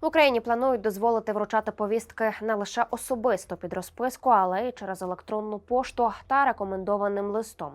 В Україні планують дозволити вручати повістки не лише особисто під розписку, але й через електронну пошту та рекомендованим листом.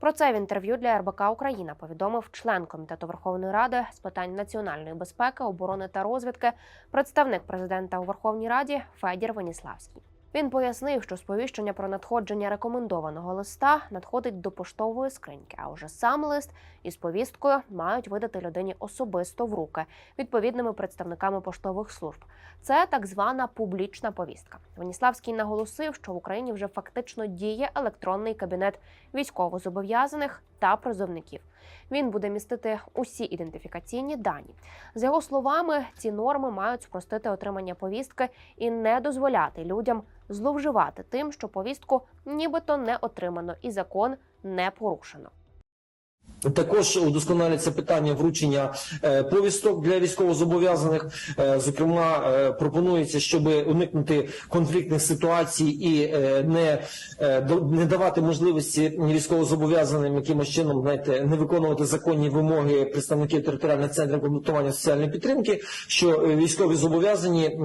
Про це в інтерв'ю для РБК Україна повідомив член комітету Верховної Ради з питань національної безпеки, оборони та розвідки, представник президента у Верховній Раді Федір Веніславський. Він пояснив, що сповіщення про надходження рекомендованого листа надходить до поштової скриньки, а уже сам лист із повісткою мають видати людині особисто в руки відповідними представниками поштових служб. Це так звана публічна повістка. Веніславський наголосив, що в Україні вже фактично діє електронний кабінет військовозобов'язаних та призовників. Він буде містити усі ідентифікаційні дані. За його словами, ці норми мають спростити отримання повістки і не дозволяти людям зловживати тим, що повістку нібито не отримано і закон не порушено. Також удосконалюється питання вручення е, повісток для військовозобов'язаних. Е, Зокрема, е, пропонується, щоб уникнути конфліктних ситуацій і не, не давати можливості військовозобов'язаним якимось чином знаєте, не виконувати законні вимоги представників територіальних центрів комплектування соціальної підтримки, що військові зобов'язані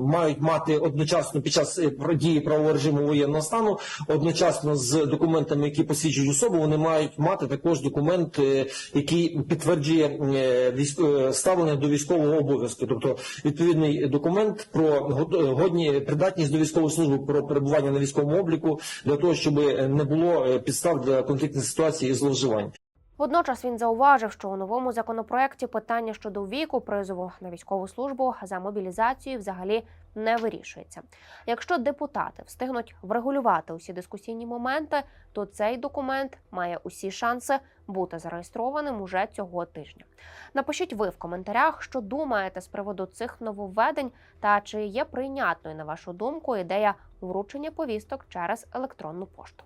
мають мати одночасно під час дії правового режиму воєнного стану, одночасно з документами, які посвідчують особу, вони мають мати також документ, е, який підтверджує е, е, ставлення до військового обов'язку, тобто відповідний документ про год- годні придатність до військової служби, про перебування на військовому обліку, для того, щоб не було підстав для конфліктних ситуацій і зловживань. Водночас він зауважив, що у новому законопроекті питання щодо віку призову на військову службу за мобілізацію взагалі не вирішується. Якщо депутати встигнуть врегулювати усі дискусійні моменти, то цей документ має усі шанси бути зареєстрованим уже цього тижня. Напишіть ви в коментарях, що думаєте з приводу цих нововведень та чи є прийнятною на вашу думку ідея вручення повісток через електронну пошту.